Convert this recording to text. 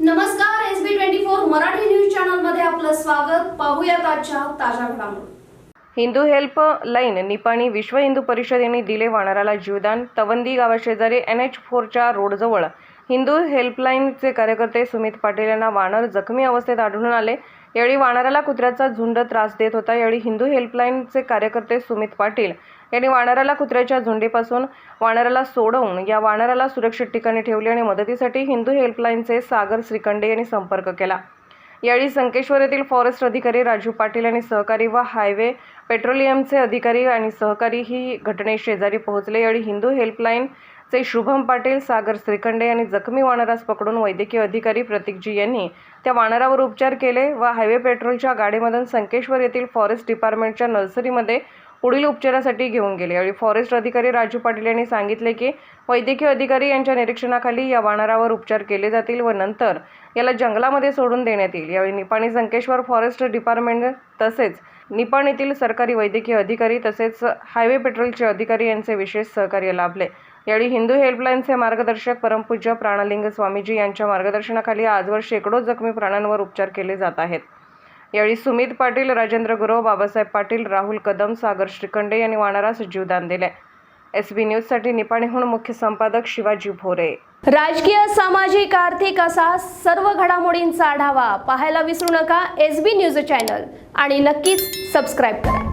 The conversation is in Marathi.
नमस्कार S B twenty four Marathi news चॅनलमध्ये आपलं स्वागत. पाहूयात आजच्या ताज्या घडामोडी. हिंदू हेल्प लाईन निपाणी विश्व हिंदू परिषदेने दिले वानराला जीवदान. तवंदी गावाशेजारी एन एच फोरच्या रोडजवळ हिंदू हेल्पलाईनचे कार्यकर्ते सुमित पाटील यांना वानर जखमी अवस्थेत आढळून आले. यावेळी वानराला कुत्र्याचा झुंड त्रास देत होता. यावेळी हिंदू हेल्पलाईनचे कार्यकर्ते सुमित पाटील यांनी वानराला कुत्र्याच्या झुंडीपासून वानराला सोडवून या वानराला सुरक्षित ठिकाणी ठेवले आणि मदतीसाठी हिंदू हेल्पलाईनचे सागर श्रीखंडे यांनी संपर्क केला. यावेळी संकेश्वर येथील फॉरेस्ट अधिकारी राजू पाटील आणि सहकारी व हायवे पेट्रोलियमचे अधिकारी आणि सहकारी ही घटनेशेजारी पोहोचले. यावेळी हिंदू हेल्पलाईन ते शुभम पाटील सागर श्रीखंडे यांनी जखमी वानरास पकडून वैद्यकीय अधिकारी प्रतीकजी यांनी त्या वानरावर उपचार केले व हायवे पेट्रोलच्या गाडीमधून संकेश्वर येथील फॉरेस्ट डिपार्टमेंटच्या नर्सरीमध्ये पुढील उपचारासाठी घेऊन गेले. यावेळी फॉरेस्ट अधिकारी राजू पाटील यांनी सांगितले की वैद्यकीय अधिकारी यांच्या निरीक्षणाखाली या वानरावर उपचार केले जातील व नंतर याला जंगलामध्ये सोडून देण्यात येईल. यावेळी निपाणी संकेश्वर फॉरेस्ट डिपार्टमेंट तसेच निपाण येथील सरकारी वैद्यकीय अधिकारी तसेच हायवे पेट्रोलचे अधिकारी यांचे विशेष सहकार्य लाभले. यावेळी हिंदू हेल्पलाईनचे मार्गदर्शक परमपूज्य प्राणलिंग स्वामीजी यांच्या मार्गदर्शनाखाली आजवर शेकडो जखमी प्राण्यांवर उपचार केले जात आहेत. यावेळी सुमित पाटील राजेंद्र गुरव बाबासाहेब पाटील राहुल कदम सागर श्रीखंडे यांनी वानरास जीवदान दिले. एस बी न्यूजसाठी निपाणीहून मुख्य संपादक शिवाजी भोरे. राजकीय सामाजिक आर्थिक असा सर्व घडामोडींचा आढावा पाहायला विसरू नका एस बी न्यूज चॅनल आणि नक्कीच सबस्क्राईब करा.